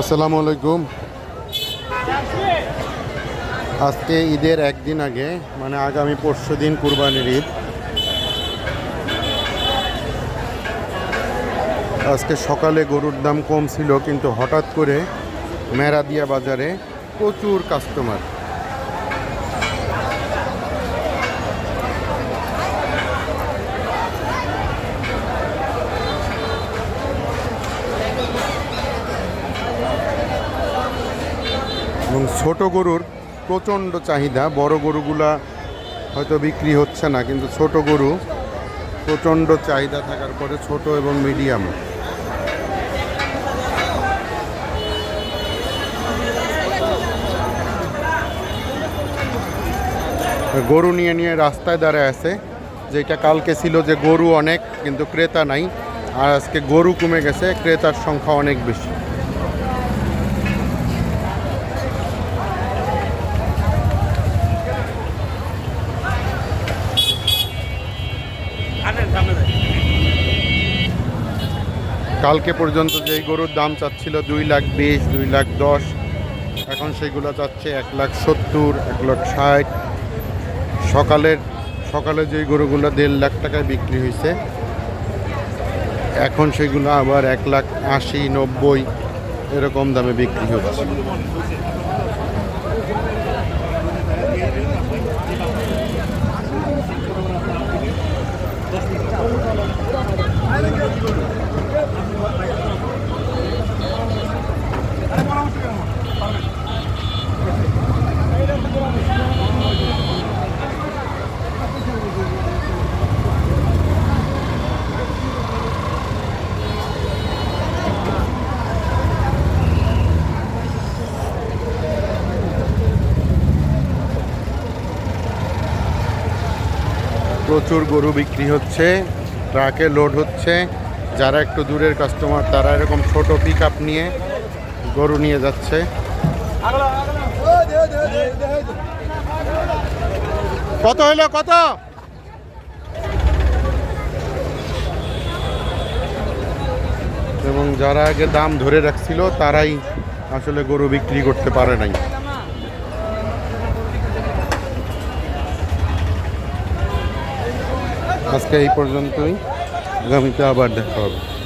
আসসালামু আলাইকুম। আজকে ঈদের একদিন আগে মানে আগামী পরশু দিন কুরবানির ঈদ। আজকে সকালে গরুর দাম কম ছিল, কিন্তু হঠাৎ করে মেরাদিয়া বাজারে প্রচুর কাস্টমার এবং ছোট গরুর প্রচণ্ড চাহিদা। বড় গরুগুলা হয়তো বিক্রি হচ্ছে না, কিন্তু ছোট গরু প্রচণ্ড চাহিদা থাকার পরে ছোট এবং মিডিয়াম। গরু নিয়ে নিয়ে রাস্তায় দাঁড়ায় আছে। যেটা কালকে ছিল যে গরু অনেক, কিন্তু ক্রেতা নাই। আর আজকে গরু কমে গেছে, ক্রেতার সংখ্যা অনেক বেশি। কালকে পর্যন্ত যেই গরুর দাম চাচ্ছিল দুই লাখ বিশ, দুই লাখ দশ, এখন সেগুলো চাচ্ছে এক লাখ সত্তর, এক লাখ ষাট। সকালের, সকালে যেই গরুগুলো দেড় লাখ টাকায় বিক্রি হয়েছে, এখন সেগুলো আবার এক লাখ আশি, নব্বই এরকম দামে বিক্রি হচ্ছে। প্রচুর গরু বিক্রি হচ্ছে, ট্রাকে লোড হচ্ছে। যারা একটু দূরের কাস্টমার তারা এরকম ছোট পিক আপ নিয়ে গরু নিয়ে যাচ্ছে। কত হইল কত? এবং যারা আগে দাম ধরে রাখছিল, তারাই আসলে গরু বিক্রি করতে পারে নাই। আজকে এই পর্যন্তই। আগামীতে আবার দেখা হবে।